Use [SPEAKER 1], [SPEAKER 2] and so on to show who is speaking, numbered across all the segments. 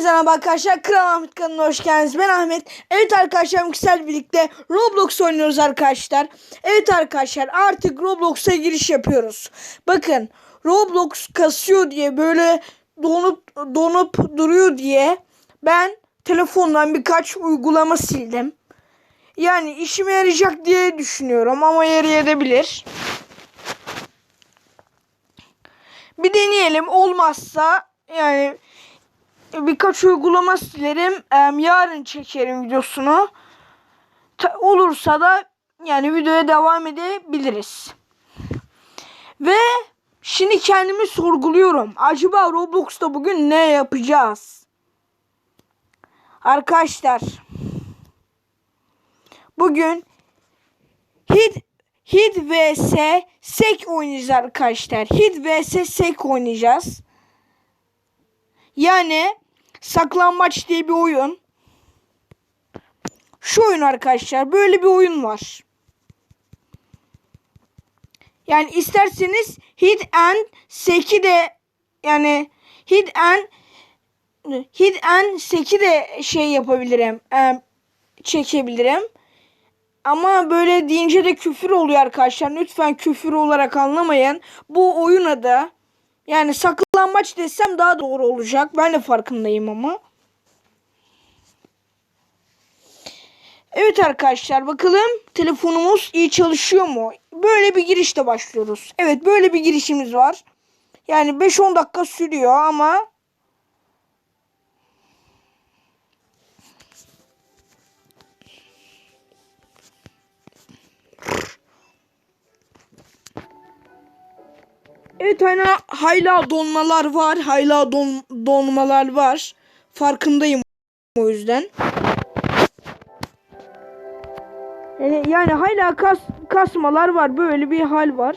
[SPEAKER 1] Hepinize merhaba arkadaşlar. Kral Ahmet kanalına hoş geldiniz. Ben Ahmet. Evet arkadaşlar Yüksel birlikte Roblox oynuyoruz arkadaşlar. Evet arkadaşlar artık Roblox'a giriş yapıyoruz. Bakın Roblox kasıyor diye böyle donup donup duruyor diye ben telefondan birkaç uygulama sildim. Yani işime yarayacak diye düşünüyorum ama yarayabilir. Bir deneyelim. Olmazsa yani birkaç uygulama silerim. Em, yarın çekerim videosunu. Ta- olursa da yani videoya devam edebiliriz. Ve şimdi kendimi sorguluyorum. Acaba Roblox'ta bugün ne yapacağız? Arkadaşlar bugün Hit Hit vs Sek oynayacağız arkadaşlar. Hit vs Sek oynayacağız. Yani saklambaç diye bir oyun. Şu oyun arkadaşlar. Böyle bir oyun var. Yani isterseniz Hit and Sek'i de yani Hit and Hit and Sek'i de şey yapabilirim. çekebilirim. Ama böyle deyince de küfür oluyor arkadaşlar. Lütfen küfür olarak anlamayın. Bu oyun adı. Yani saklambaç desem daha doğru olacak. Ben de farkındayım ama. Evet arkadaşlar bakalım telefonumuz iyi çalışıyor mu? Böyle bir girişle başlıyoruz. Evet böyle bir girişimiz var. Yani 5-10 dakika sürüyor ama Evet hani hala donmalar var. Hala don, donmalar var. Farkındayım o yüzden. Yani, yani hala kas, kasmalar var. Böyle bir hal var.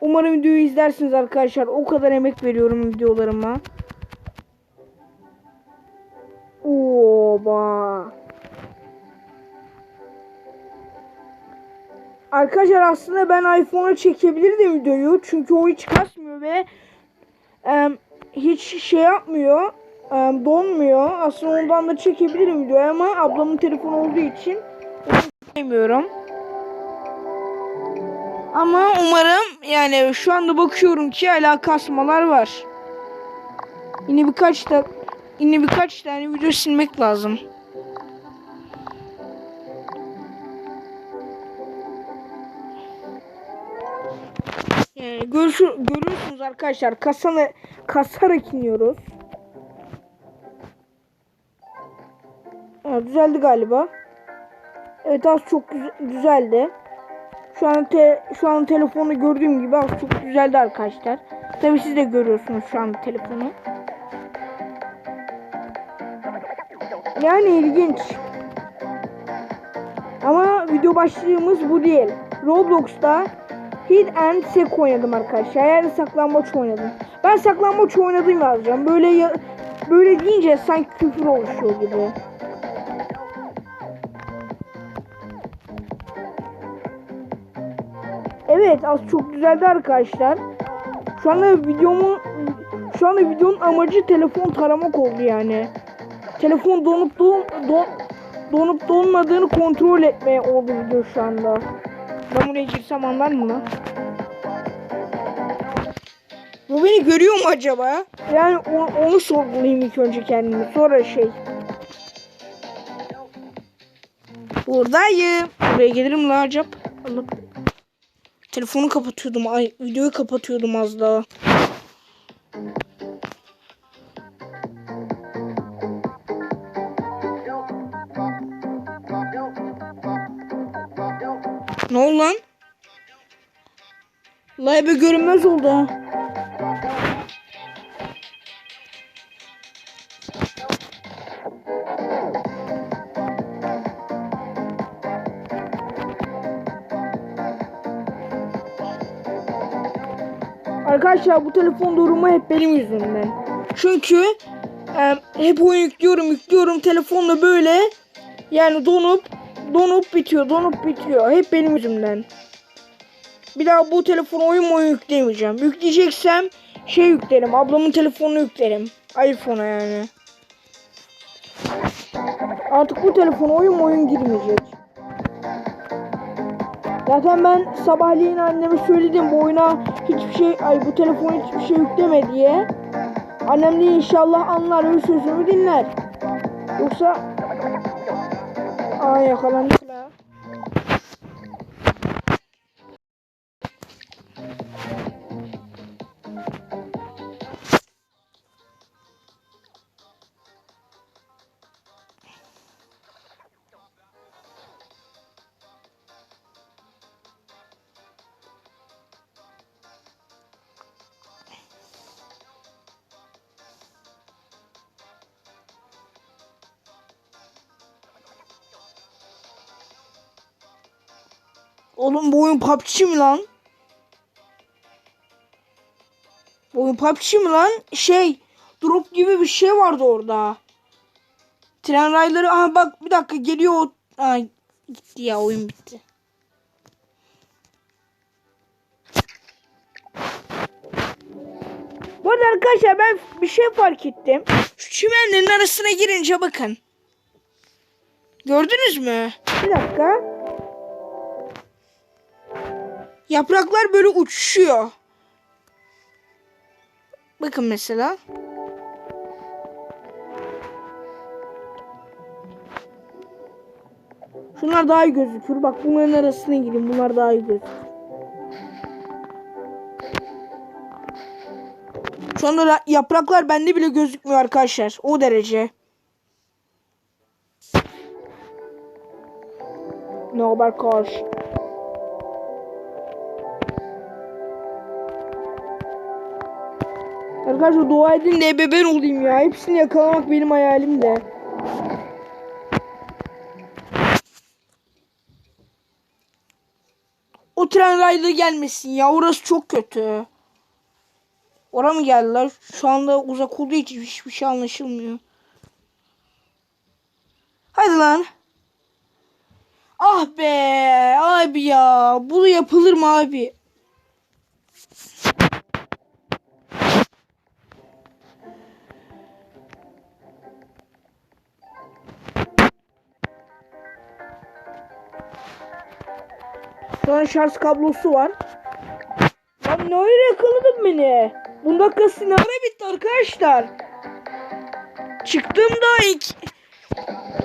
[SPEAKER 1] Umarım videoyu izlersiniz arkadaşlar. O kadar emek veriyorum videolarıma. Oba. Arkadaşlar aslında ben iPhone'a çekebilirdim videoyu. Çünkü o hiç kasmıyor ve e, hiç şey yapmıyor. e, donmuyor. Aslında ondan da çekebilirim videoyu ama ablamın telefonu olduğu için çekemiyorum. Ama umarım yani şu anda bakıyorum ki hala kasmalar var. Yine birkaç da yine birkaç tane video silmek lazım. Yani görüşü, görüyorsunuz arkadaşlar kasanı kasarak iniyoruz. Evet, düzeldi galiba. Evet az çok güzel, düzeldi. Şu an te, şu an telefonu gördüğüm gibi az çok düzeldi arkadaşlar. Tabii siz de görüyorsunuz şu an telefonu. Yani ilginç. Ama video başlığımız bu değil. Roblox'ta Hid and Seek oynadım arkadaşlar. Yani saklambaç oynadım. Ben saklambaç oynadım yazacağım. Böyle ya, böyle deyince sanki küfür oluşuyor gibi. Evet az çok güzeldi arkadaşlar. Şu anda videomun şu anda videonun amacı telefon taramak oldu yani. Telefon donup don, don donup donmadığını kontrol etmeye oldu video şu anda. Ben buraya girsem anlar mı lan? Bu beni görüyor mu acaba? Yani onu, onu sorgulayayım ilk önce kendimi. Sonra şey. Buradayım. Buraya gelirim la acaba. Telefonu kapatıyordum. Ay videoyu kapatıyordum az daha. Oldu lan? La be görünmez oldu. Arkadaşlar bu telefon durumu hep benim yüzümden. Çünkü e, hep oyun yüklüyorum yüklüyorum telefonla böyle yani donup donup bitiyor donup bitiyor. Hep benim yüzümden. Bir daha bu telefona oyun oyun yükleyemeyeceğim. Yükleyeceksem şey yüklerim. Ablamın telefonunu yüklerim. iPhone'a yani. Artık bu telefona oyun oyun girmeyecek. Zaten ben sabahleyin anneme söyledim bu oyuna hiçbir şey ay bu telefona hiçbir şey yükleme diye. Annem de inşallah anlar ve sözümü dinler. Yoksa Aa yakalandık la. Oğlum bu oyun PUBG mi lan? Bu oyun PUBG mi lan? Şey, drop gibi bir şey vardı orada. Tren rayları, aha bak bir dakika geliyor. Aa, gitti ya oyun bitti. Bu arada arkadaşlar ben bir şey fark ettim. Şu çimenlerin arasına girince bakın. Gördünüz mü? Bir dakika. Yapraklar böyle uçuşuyor. Bakın mesela. Şunlar daha iyi gözükür. Bak bunların arasına gireyim. Bunlar daha iyi gözükür. Şu anda la- yapraklar bende bile gözükmüyor arkadaşlar. O derece. Ne haber karşı? Arkadaşlar dua edin de ebe ben olayım ya. Hepsini yakalamak benim hayalim de. O tren raylı gelmesin ya. Orası çok kötü. Ora mı geldiler? Şu anda uzak olduğu için hiçbir şey anlaşılmıyor. Hadi lan. Ah be abi ya. Bu yapılır mı abi? An şarj kablosu var. Lan ne öyle yakaladın beni? Bunda dakikası ne ara bitti arkadaşlar? Çıktım da iki...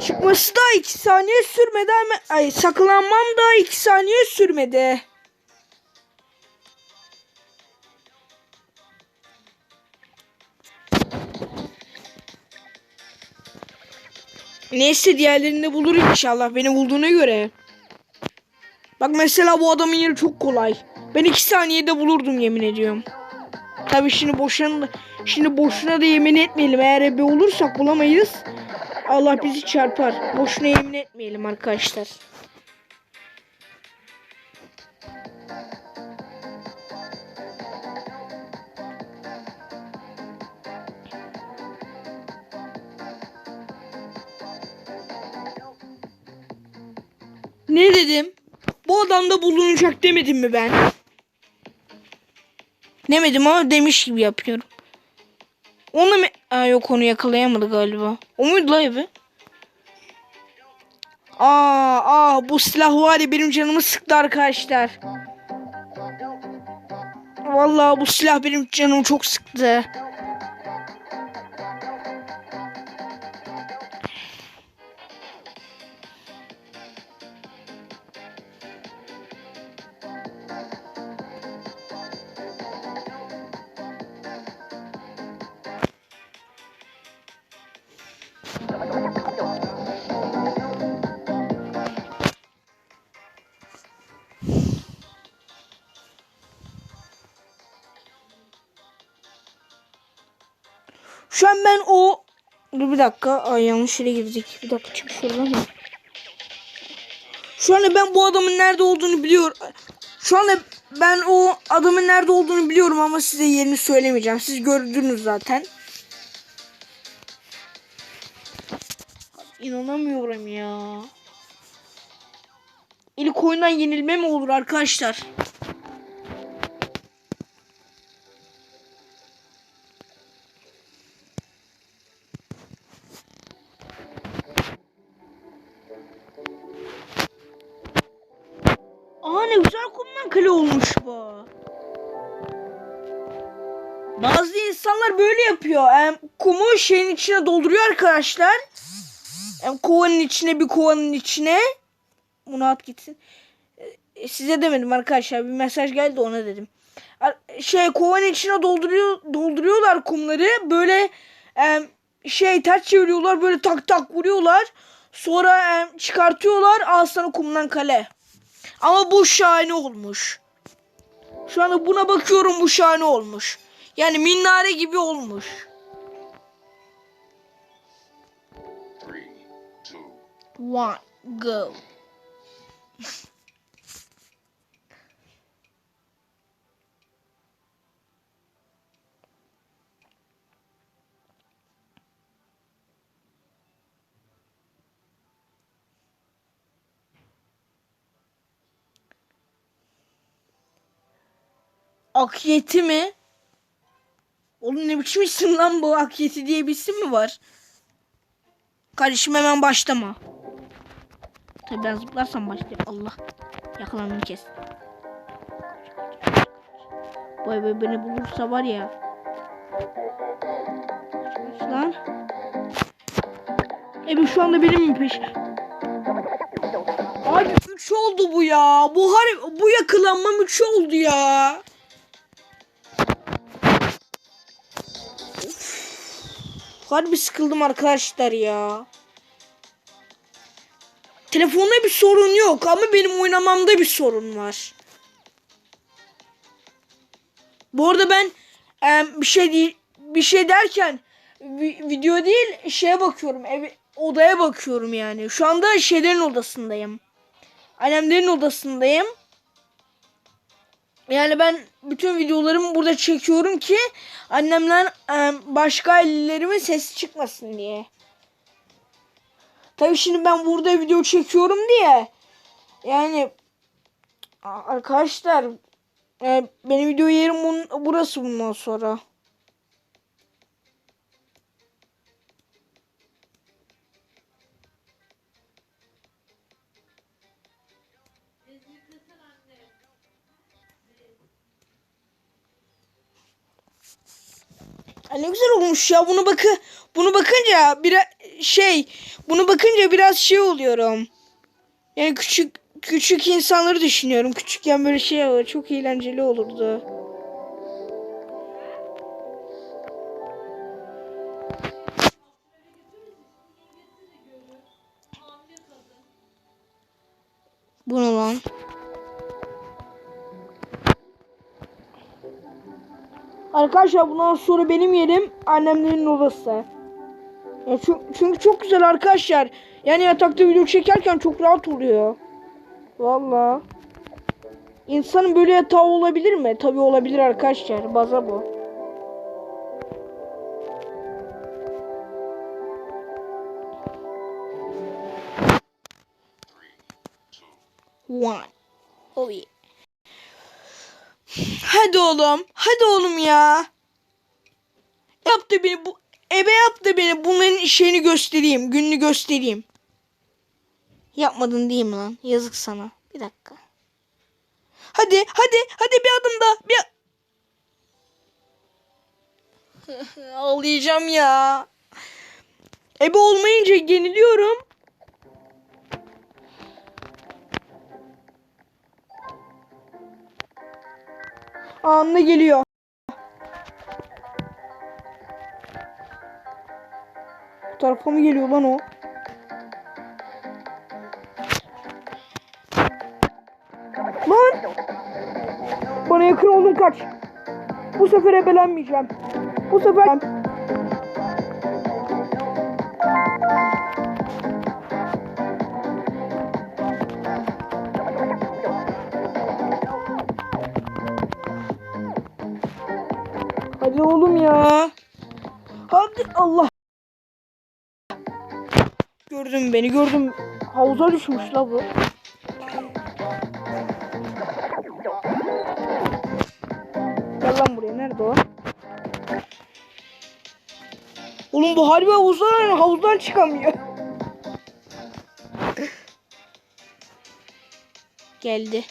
[SPEAKER 1] Çıkması da iki saniye sürmedi hemen... Ay saklanmam da iki saniye sürmedi. Neyse diğerlerini bulur inşallah beni bulduğuna göre. Bak mesela bu adamın yeri çok kolay. Ben iki saniyede bulurdum yemin ediyorum. Tabi şimdi boşuna şimdi boşuna da yemin etmeyelim. Eğer ebe olursak bulamayız. Allah bizi çarpar. Boşuna yemin etmeyelim arkadaşlar. Ne dedim? Adamda bulunacak demedim mi ben? Demedim ama demiş gibi yapıyorum. Onu mu? Aa, yok onu yakalayamadı galiba. O muydu la evi? Aa, aa bu silah var ya benim canımı sıktı arkadaşlar. Vallahi bu silah benim canımı çok sıktı. Bir dakika. Ay yanlış yere girdik. Bir dakika çık şuradan. mı? Şu anda ben bu adamın nerede olduğunu biliyorum. Şu anda ben o adamın nerede olduğunu biliyorum ama size yerini söylemeyeceğim. Siz gördünüz zaten. İnanamıyorum ya. İlk oyundan yenilme mi olur arkadaşlar? Olmuş bu. Bazı insanlar böyle yapıyor. Em, kumu şeyin içine dolduruyor arkadaşlar. Em, kovanın içine bir kovanın içine. Bunu at gitsin. E, size demedim arkadaşlar. Bir mesaj geldi ona dedim. Şey kovanın içine dolduruyor dolduruyorlar kumları. Böyle şey ters çeviriyorlar. Böyle tak tak vuruyorlar. Sonra çıkartıyorlar. Al sana kumdan kale. Ama bu şahane olmuş. Şu anda buna bakıyorum bu şahane olmuş. Yani minare gibi olmuş. One, go. Akyeti mi? Oğlum ne biçim isim lan bu? Akyeti diye bir isim mi var? Kardeşim hemen başlama. Tabii ben zıplarsam başlayayım. Allah. Yakalandım kes. Vay be beni bulursa var ya. Lan. Ebi şu anda benim mi peş? Abi 3 oldu bu ya. Bu har bu yakalanmam 3 oldu ya. Harbi sıkıldım arkadaşlar ya. Telefonda bir sorun yok ama benim oynamamda bir sorun var. Bu arada ben em, bir şey bir şey derken vi- video değil şeye bakıyorum. Ev, odaya bakıyorum yani. Şu anda şeylerin odasındayım. Annemlerin odasındayım. Yani ben bütün videolarımı burada çekiyorum ki annemden em, başka ailelerimin sesi çıkmasın diye. Tabii şimdi ben burada video çekiyorum diye. Yani arkadaşlar e, benim video yerim burası bundan sonra. Ay ne güzel olmuş ya. Bunu bakı bunu bakınca bir şey bunu bakınca biraz şey oluyorum. Yani küçük küçük insanları düşünüyorum. Küçükken böyle şey çok eğlenceli olurdu. Arkadaşlar bundan sonra benim yerim annemlerin odası. Ya çünkü, çok güzel arkadaşlar. Yani yatakta video çekerken çok rahat oluyor. Valla. İnsanın böyle yatağı olabilir mi? Tabi olabilir arkadaşlar. Baza bu. One. Oh yeah. Hadi oğlum. Hadi oğlum ya. Yaptı beni bu. Ebe yaptı beni. Bunların şeyini göstereyim. Gününü göstereyim. Yapmadın değil mi lan? Yazık sana. Bir dakika. Hadi hadi hadi bir adım daha. Bir... Ağlayacağım ya. Ebe olmayınca yeniliyorum. Anında geliyor. Bu tarafa mı geliyor lan o? Lan! Bana yakın oldun kaç. Bu sefer ebelenmeyeceğim. Bu sefer... Hadi oğlum ya. Hadi Allah. Gördüm beni gördüm. Havuza düşmüş la bu. Gel lan buraya nerede o? Oğlum bu harbi havuzdan, havuzdan çıkamıyor. Geldi.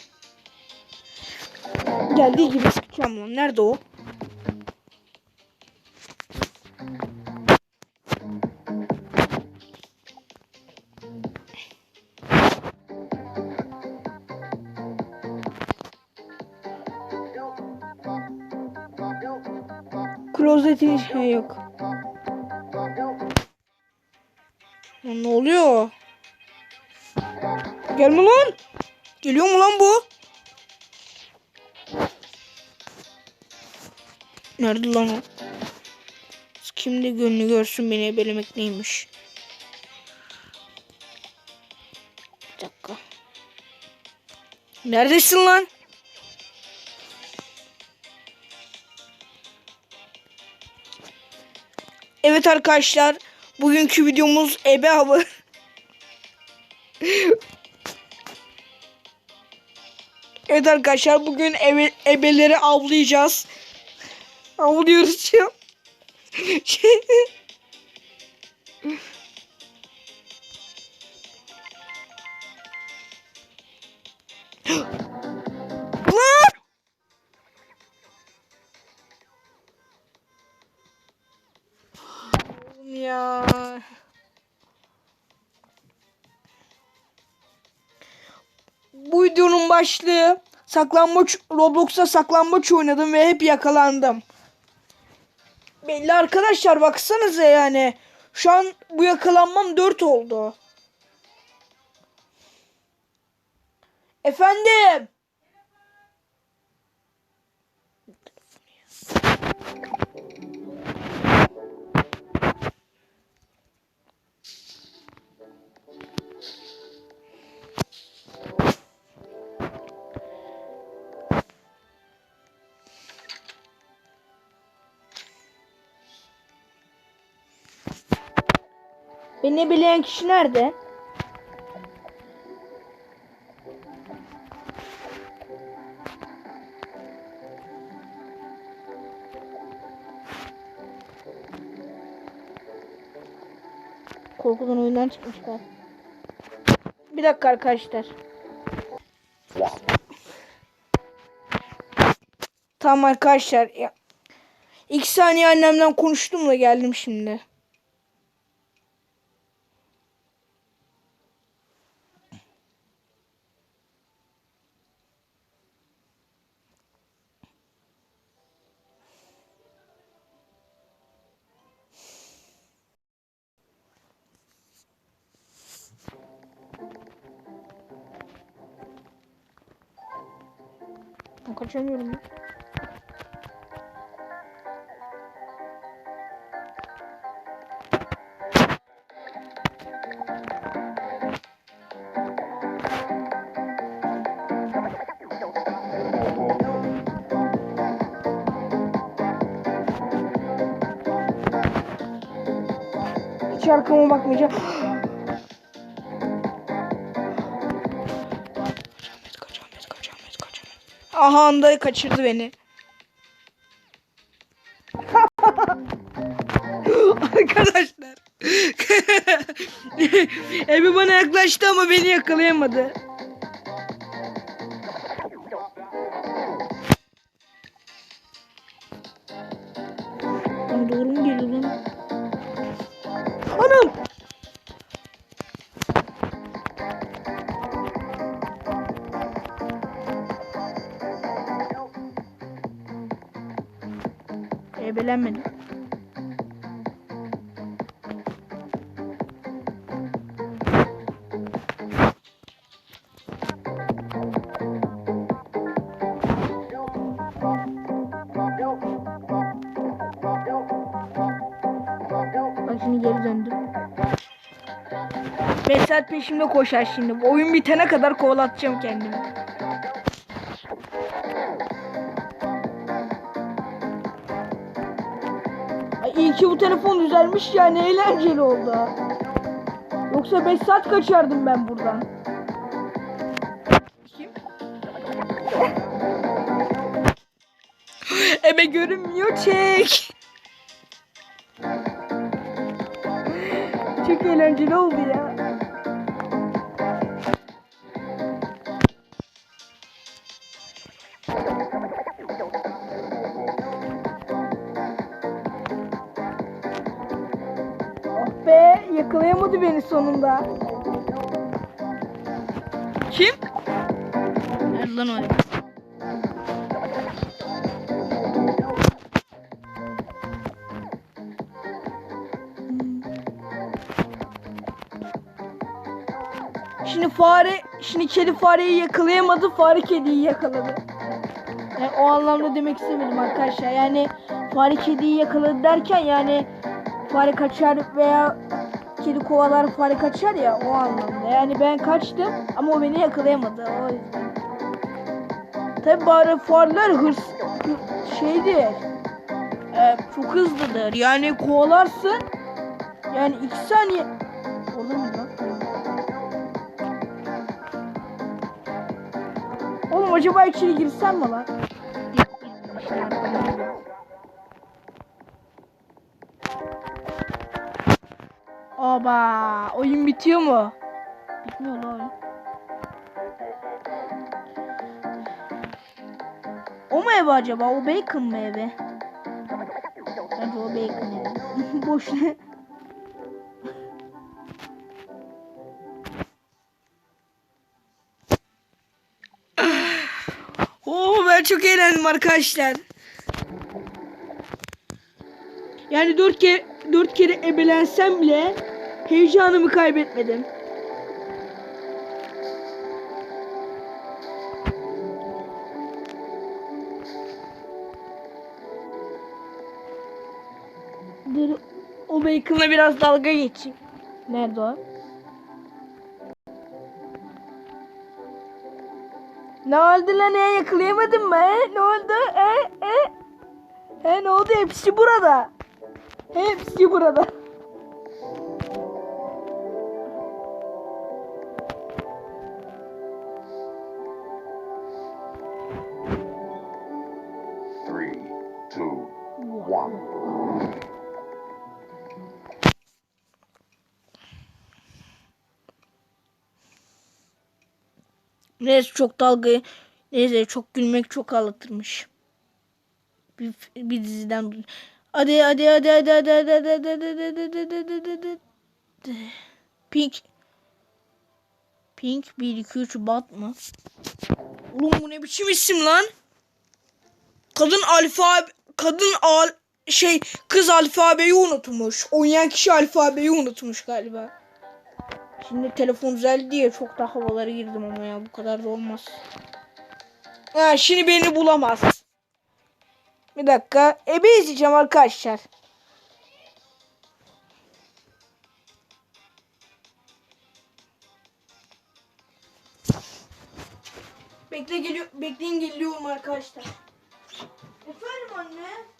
[SPEAKER 1] geldiği gibi sıkacağım lan. Nerede o? Klozetin şey yok. Lan ne oluyor? Gelme lan. Geliyor mu lan bu? Nerede lan o? Kim de gönlü görsün beni ebelemek neymiş. Bir dakika. Neredesin lan? Evet arkadaşlar. Bugünkü videomuz ebe avı. evet arkadaşlar bugün ebe, ebeleri avlayacağız. Avlıyoruz ya. Şey... başlığı saklambaç Roblox'ta saklambaç oynadım ve hep yakalandım. Belli arkadaşlar baksanıza yani. Şu an bu yakalanmam 4 oldu. Efendim. Beni bilen kişi nerede? Korkudan oyundan çıkmışlar. Bir dakika arkadaşlar. Tamam arkadaşlar. İki saniye annemden konuştum da geldim şimdi. Hiç arkama bakmayacağım. Aha anda kaçırdı beni. Arkadaşlar. Ebi bana yaklaştı ama beni yakalayamadı. Şimdi geri döndüm. 5 saat peşimde koşar şimdi. Oyun bitene kadar kovalatacağım kendimi. Ay iyi ki bu telefon düzelmiş yani eğlenceli oldu. Yoksa 5 saat kaçardım ben buradan. Kim? Ebe görünmüyor çek. eğlenceli oldu ya. Oh be yakalayamadı beni sonunda. Kim? Erlan oynuyor. Şimdi fare, şimdi kedi fareyi yakalayamadı, fare kediyi yakaladı. Yani o anlamda demek istemedim arkadaşlar. Yani fare kediyi yakaladı derken yani fare kaçar veya kedi kovalar fare kaçar ya o anlamda. Yani ben kaçtım ama o beni yakalayamadı. O yüzden. Tabi bari fareler hırs hı- şeydir. e, çok hızlıdır. Yani kovalarsın. Yani iki saniye. Olur mu? Oğlum acaba içeri girsem mi lan? Oba, oyun bitiyor mu? Bitmiyor lan oyun. O mu ev acaba? O bacon mı evi? Bence o bacon evi. Boş ne? Çok eğlendim arkadaşlar. Yani dört kere dört kere ebelensem bile heyecanımı kaybetmedim. O bacon'la biraz dalga geçeyim. Nerede o? Ne oldu lan he yakalayamadın mı he? Ne oldu he? He? He ne oldu hepsi burada. Hepsi burada. Neyse çok dalga neyse çok gülmek çok ağlatırmış. Bir, bir diziden hadi hadi hadi hadi hadi hadi hadi hadi hadi hadi hadi hadi hadi Pink Pink 1 2 3 bat mı? Oğlum bu ne biçim isim lan? Kadın alfa kadın al şey kız alfabeyi unutmuş. Oynayan kişi alfabeyi unutmuş galiba. Şimdi telefon düzeldi diye çok da havalara girdim ama ya bu kadar da olmaz. Ha, şimdi beni bulamaz. Bir dakika. Ebe izleyeceğim arkadaşlar. Bekle geliyor. Bekleyin geliyorum arkadaşlar. Efendim anne?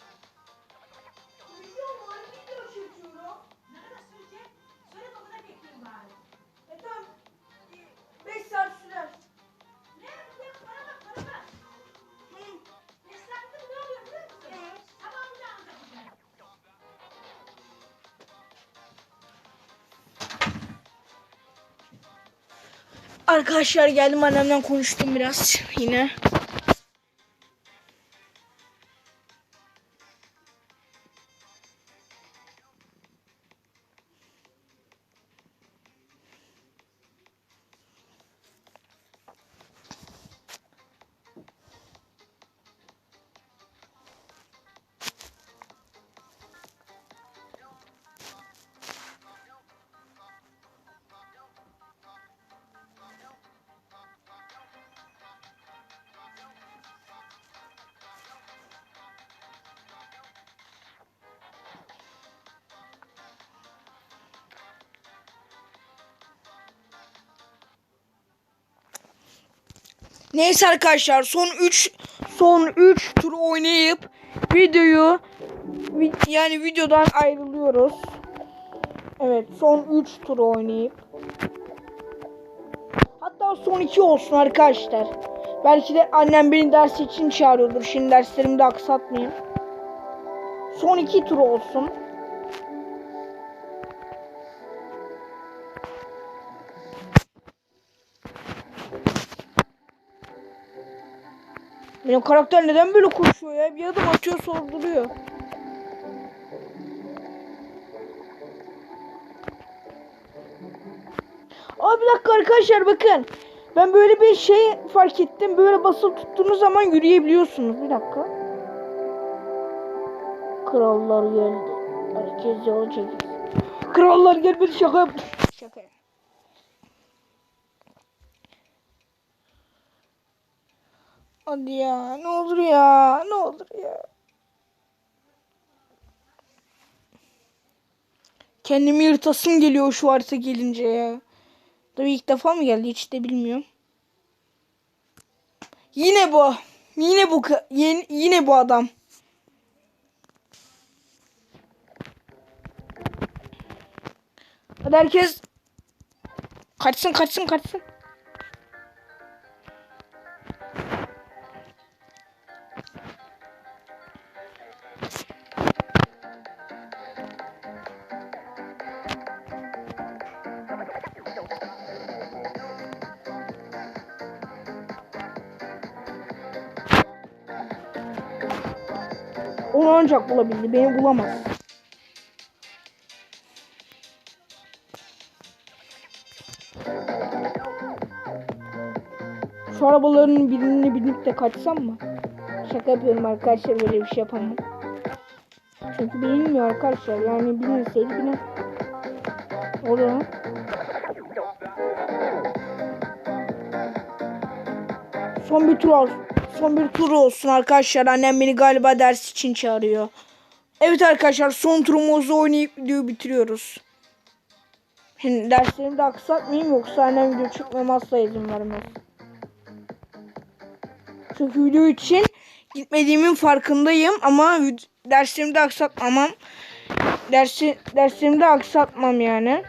[SPEAKER 1] Arkadaşlar geldim annemden konuştum biraz yine. Neyse arkadaşlar son 3 son 3 tur oynayıp videoyu vi- yani videodan ayrılıyoruz. Evet son 3 tur oynayıp hatta son 2 olsun arkadaşlar. Belki de annem beni ders için çağırıyordur. Şimdi derslerimi de aksatmayayım. Son 2 tur olsun. Benim karakter neden böyle koşuyor ya? Bir adım atıyor sorguluyor. Aa bir dakika arkadaşlar bakın. Ben böyle bir şey fark ettim. Böyle basılı tuttuğunuz zaman yürüyebiliyorsunuz. Bir dakika. Krallar geldi. Herkes yola çekilsin. Krallar gelmedi şaka yaptı. Hadi ya ne olur ya ne olur ya. Kendimi yırtasım geliyor şu harita gelince ya. Tabii ilk defa mı geldi hiç de bilmiyorum. Yine bu. Yine bu yine, yine bu adam. Hadi herkes kaçsın kaçsın kaçsın. Ancak bulabildi. Beni bulamaz. Şu arabaların birini binip de kaçsam mı? Şaka yapıyorum arkadaşlar böyle bir şey yapamam. Çünkü bilinmiyor arkadaşlar. Yani bilinmeseydi biner. Ne oluyor lan? Son bir tur olsun. Son bir tur olsun arkadaşlar. Annem beni galiba ders için çağırıyor. Evet arkadaşlar son turumuzu oynayıp videoyu bitiriyoruz. Şimdi derslerimi de aksatmayayım yoksa annem video çekmeme asla izin vermez. Çünkü video için gitmediğimin farkındayım ama derslerimi de aksatmamam. Dersi, derslerimi de aksatmam yani.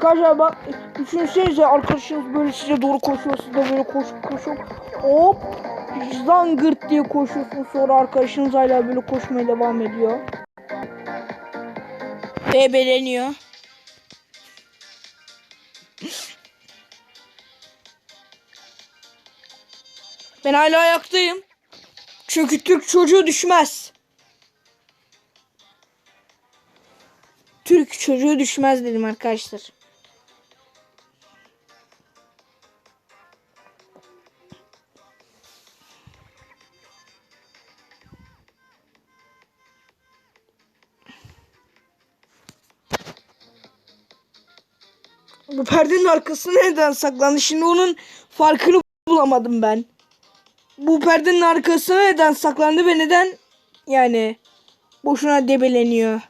[SPEAKER 1] Arkadaşlar bak düşünsenize arkadaşınız böyle size doğru koşuyor siz de böyle koşup koşup hop zangırt diye koşuyorsun sonra arkadaşınız hala böyle koşmaya devam ediyor. Bebeleniyor. Ben hala ayaktayım. Çünkü Türk çocuğu düşmez. Türk çocuğu düşmez dedim arkadaşlar. Perdenin arkası neden saklandı? Şimdi onun farkını bulamadım ben. Bu perdenin arkası neden saklandı ve neden yani boşuna debeleniyor.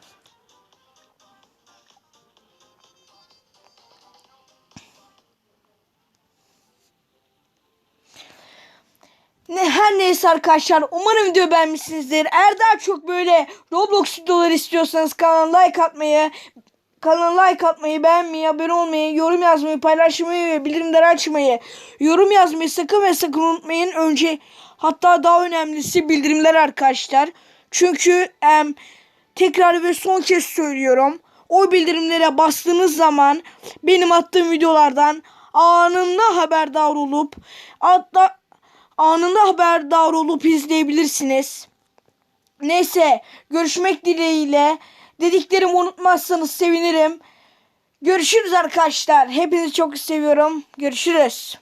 [SPEAKER 1] Ne her neyse arkadaşlar umarım video beğenmişsinizdir. Eğer daha çok böyle Roblox videoları istiyorsanız kanala like atmayı, kanala like atmayı, beğenmeyi, abone olmayı, yorum yazmayı, paylaşmayı ve bildirimleri açmayı, yorum yazmayı sakın ve sakın unutmayın. Önce hatta daha önemlisi bildirimler arkadaşlar. Çünkü em, tekrar ve son kez söylüyorum. O bildirimlere bastığınız zaman benim attığım videolardan anında haberdar olup hatta anında haberdar olup izleyebilirsiniz. Neyse görüşmek dileğiyle dediklerimi unutmazsanız sevinirim. Görüşürüz arkadaşlar. Hepinizi çok seviyorum. Görüşürüz.